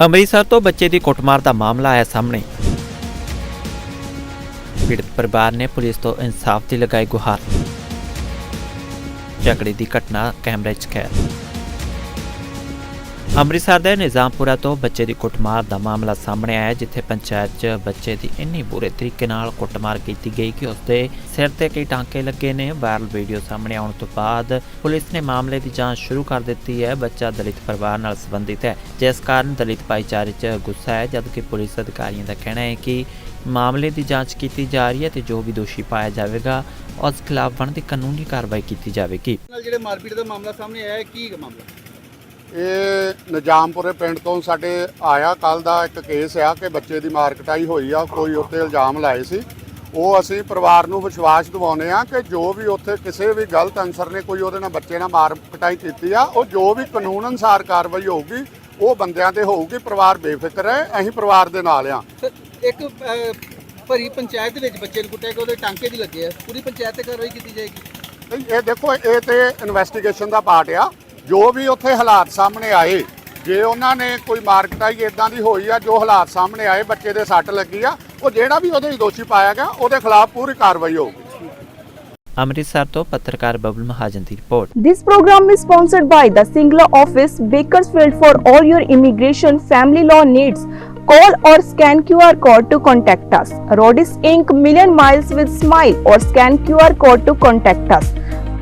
ਅੰਮ੍ਰਿਤਸਰ ਤੋਂ ਬੱਚੇ ਦੀ ਕੁੱਟਮਾਰ ਦਾ ਮਾਮਲਾ ਆਇਆ ਸਾਹਮਣੇ। ਪੀੜਤ ਪਰਿਵਾਰ ਨੇ ਪੁਲਿਸ ਤੋਂ ਇਨਸਾਫ ਦੀ ਲਗਾਈ ਗੁਹਾਰ। ਝਗੜੇ ਦੀ ਘਟਨਾ ਕੈਮਰੇ 'ਚ ਕੈਦ। ਅੰਮ੍ਰਿਤਸਰ ਦੇ ਨਿਜ਼ਾਮਪੁਰਾ ਤੋਂ ਬੱਚੇ ਦੀ ਕੁੱਟਮਾਰ ਦਾ ਮਾਮਲਾ ਸਾਹਮਣੇ ਆਇਆ ਜਿੱਥੇ ਪੰਚਾਇਤ 'ਚ ਬੱਚੇ ਦੀ ਇੰਨੀ ਬੁਰੇ ਤਰੀਕੇ ਨਾਲ ਕੁੱਟਮਾਰ ਕੀਤੀ ਗਈ ਕਿ ਉਸਦੇ ਸਿਰ ਤੇ ਕਈ ਟਾਂਕੇ ਲੱਗੇ ਨੇ। ਵਾਇਰਲ ਵੀਡੀਓ ਸਾਹਮਣੇ ਆਉਣ ਤੋਂ ਬਾਅਦ ਪੁਲਿਸ ਨੇ ਮਾਮਲੇ ਦੀ ਜਾਂਚ ਸ਼ੁਰੂ ਕਰ ਦਿੱਤੀ ਹੈ। ਬੱਚਾ ਦਲਿਤ ਪਰਿਵਾਰ ਨਾਲ ਸੰਬੰਧਿਤ ਹੈ। ਜਿਸ ਕਾਰਨ ਦਲਿਤ ਭਾਈਚਾਰੇ 'ਚ ਗੁੱਸਾ ਹੈ ਜਦਕਿ ਪੁਲਿਸ ਅਧਿਕਾਰੀਆਂ ਦਾ ਕਹਿਣਾ ਹੈ ਕਿ ਮਾਮਲੇ ਦੀ ਜਾਂਚ ਕੀਤੀ ਜਾ ਰਹੀ ਹੈ ਤੇ ਜੋ ਵੀ ਦੋਸ਼ੀ ਪਾਇਆ ਜਾਵੇਗਾ ਉਸ ਖਿਲਾਫ ਬਣਦੀ ਕਾਨੂੰਨੀ ਕਾਰਵਾਈ ਕੀਤੀ ਜਾਵੇਗੀ। ਨਾਲ ਜਿਹੜੇ ਮਾਰਪੀਟ ਦਾ ਮਾਮਲਾ ਸਾਹਮਣੇ ਆਇਆ ਹੈ, ਕੀ ਹੈ ਮਾਮਲਾ? ਇਹ ਨਿਜ਼ਾਮਪੁਰੇ ਪਿੰਡ ਤੋਂ ਸਾਡੇ ਆਇਆ ਕੱਲ ਦਾ ਇੱਕ ਕੇਸ ਆ ਕਿ ਬੱਚੇ ਦੀ ਮਾਰ ਕਟਾਈ ਹੋਈ ਆ ਕੋਈ ਉੱਤੇ ਇਲਜ਼ਾਮ ਲਾਏ ਸੀ। ਉਹ ਅਸੀਂ ਪਰਿਵਾਰ ਨੂੰ ਵਿਸ਼ਵਾਸ ਦਿਵਾਉਂਦੇ ਆ ਕਿ ਜੋ ਵੀ ਉੱਥੇ ਕਿਸੇ ਵੀ ਗਲਤ ਅਨਸਰ ਨੇ ਕੋਈ ਉਹਦੇ ਨਾਲ ਬੱਚੇ ਨਾਲ ਮਾਰ ਕਟਾਈ ਕੀਤੀ ਆ ਉਹ ਜੋ ਵੀ ਕਾਨੂੰਨ ਅਨੁਸਾਰ ਕਾਰਵਾਈ ਹੋਊਗੀ ਉਹ ਬੰਦਿਆਂ ਤੇ ਹੋਊਗੀ ਪਰਿਵਾਰ ਬੇਫਿਕਰ ਹੈ ਅਸੀਂ ਪਰਿਵਾਰ ਦੇ ਨਾਲ ਆ ਇੱਕ ਭਰੀ ਪੰਚਾਇਤ ਦੇ ਵਿੱਚ ਬੱਚੇ ਨੂੰ ਕੁੱਟਿਆ ਕਿ ਉਹਦੇ ਟਾਂਕੇ ਵੀ ਲੱਗੇ ਆ ਪੂਰੀ ਪੰਚਾਇਤ ਤੇ ਕਾਰਵਾਈ ਕੀਤੀ ਜਾਏਗੀ? ਇਹ ਦੇਖੋ ਇਹ ਤੇ ਇਨਵੈਸਟੀਗੇਸ਼ਨ ਦਾ ਪਾਰਟ ਆ। ਜੋ ਵੀ ਉੱਥੇ ਹਾਲਾਤ ਸਾਹਮਣੇ ਆਏ ਜੇ ਉਹਨਾਂ ਨੇ ਕੋਈ ਮਾਰਕਟਾਈ ਇਦਾਂ ਦੀ ਹੋਈ ਆ ਜੋ ਹਾਲਾਤ ਸਾਹਮਣੇ ਆਏ ਬੱਚੇ ਦੇ ਸੱਟ ਲੱਗੀ ਆ ਉਹ ਜਿਹੜਾ ਵੀ ਉਹਦੇ ਦੋਸ਼ੀ ਪਾਇਆ ਗਿਆ ਉਹਦੇ ਖਿਲਾਫ ਪੂਰੀ ਕਾਰਵਾਈ ਹੋਊਗੀ ਅੰਮ੍ਰਿਤਸਰ ਤੋਂ ਪੱਤਰਕਾਰ ਬਬਲ ਮਹਾਜਨ ਦੀ report This program is sponsored by the Singla office, Bakersfield for all your immigration family law needs. Call or scan QR code to contact us. Rodis Inc. Million Miles with Smile or scan QR code to contact us.